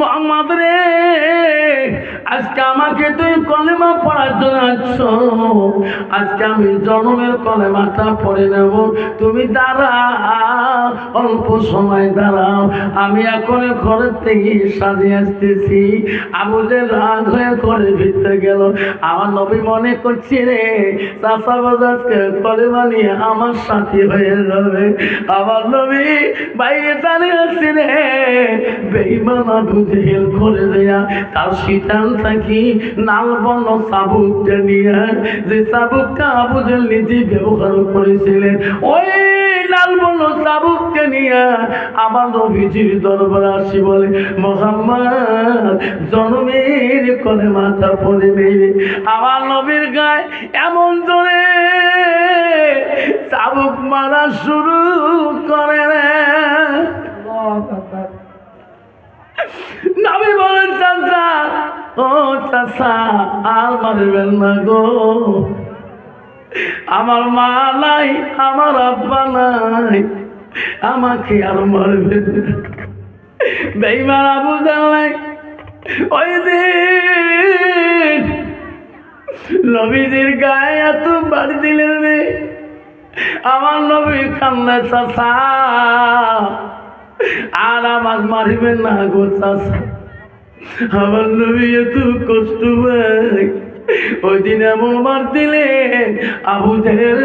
মোহাম্মদ রে আজকে আমাকে তুই কলেমা পড়ার জন্য আসছ। আজকে আমি জন্মের কলেমাটা পড়ে নেব। তুমি দাঁড়াও, অল্প সময় দাঁড়াও। আমি এখন ঘরের থেকে সাজিয়ে আসতেছি। আবু যে রাগ হয়ে ঘরের ভিতরে গেল। আমার নবী মনে করছি রে চাষা বাজাজকে কলেমা নিয়ে আমার সাথী হয়ে যাবে। আমার নবী বাইরে দাঁড়িয়ে আসছি রে। বেইমানা বুঝে হেল করে দেয়া তার যে নিজে ব্যবহার করেছিলেন, ওই লাল বন চাবুককে নিয়ে আমার নবীজির দরবার আসি বলে, মোহাম্মদ, জন্মের কলে মাথা পড়ে মেরে আমার নবীর গায়ে এমন জোরে চাবুক মারা শুরু ও আর মারবেন না গো। আমার মা নাই, আমার আব্বা নাই, আমাকে আর মারবেন না। বেইমান আবু জানলাই ওই দিন নবীজির গায়ে এত বাড়ি দিলেন রে। আমার নবী কান্না চাচা, আর আমার মারিবেন না গো চাচা। আমার নবী এত কষ্ট পায় ওই দিন এমন মার দিলে আবু জাহেল।